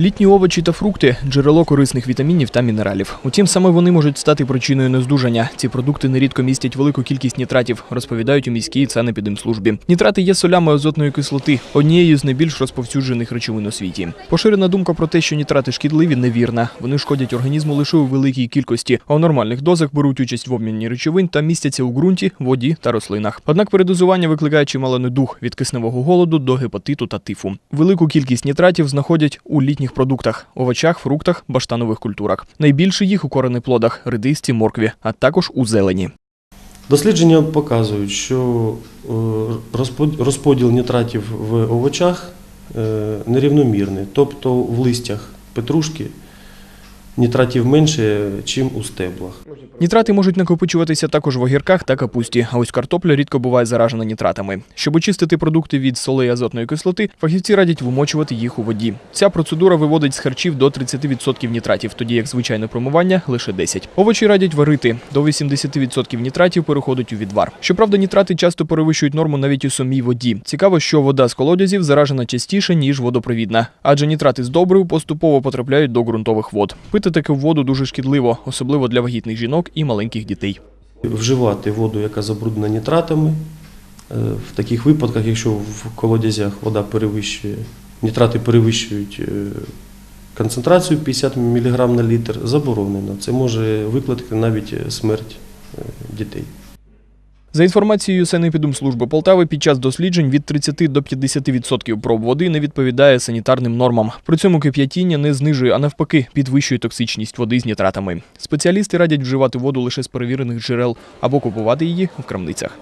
Літні овочі та фрукти джерело корисних вітамінів та мінералів. Утім, саме вони можуть стати причиною нездужання. Ці продукти нерідко містять велику кількість нітратів, розповідають у міській санепідемслужбі. Нітрати є солями азотної кислоти, однією з найбільш розповсюджених речовин у світі. Поширена думка про те, що нітрати шкідливі, невірна. Вони шкодять організму лише у великій кількості, а у нормальних дозах беруть участь в обміні речовин та містяться у ґрунті, воді та рослинах. Однак передозування викликає чимало недуг від кисневого голоду до гепатиту та тифу. Велику кількість нітратів знаходять у літніх продуктах овочах, фруктах, баштанових культурах. Найбільше їх у коренеплодах, редисті, моркві, а також у зелені. Дослідження показують, що е, розподіл нітратів в овочах е, нерівномірний. Тобто в листях петрушки нітратів менше, ніж у стеблах. Нітрати можуть накопичуватися також в огірках та капусті, а ось картопля рідко буває заражена нітратами. Щоб очистити продукти від солей азотної кислоти, фахівці радять вимочувати їх у воді. Ця процедура виводить з харчів до 30% нітратів, тоді як звичайне промивання лише 10%. Овочі радять варити. До 80% нітратів переходить у відвар. Щоправда, нітрати часто перевищують норму навіть у самій воді. Цікаво, що вода з колодязів заражена частіше ніж водопровідна, адже нітрати з добрив поступово потрапляють до ґрунтових вод. Пити таку воду дуже шкідливо, особливо для вагітних жінок і маленьких дітей. Вживати воду, яка забруднена нітратами. е, В таких випадках, якщо в колодязях вода перевищує, нітрати перевищують е, концентрацію 50 мг на літр, заборонено. Це може викликати навіть смерть е, дітей. За інформацією Санепідумслужби Полтави, під час досліджень від 30 до 50% проб води не відповідає санітарним нормам. При цьому кип'ятіння не знижує, а навпаки, підвищує токсичність води з нітратами. Спеціалісти радять вживати воду лише з перевірених джерел або купувати її в крамницях.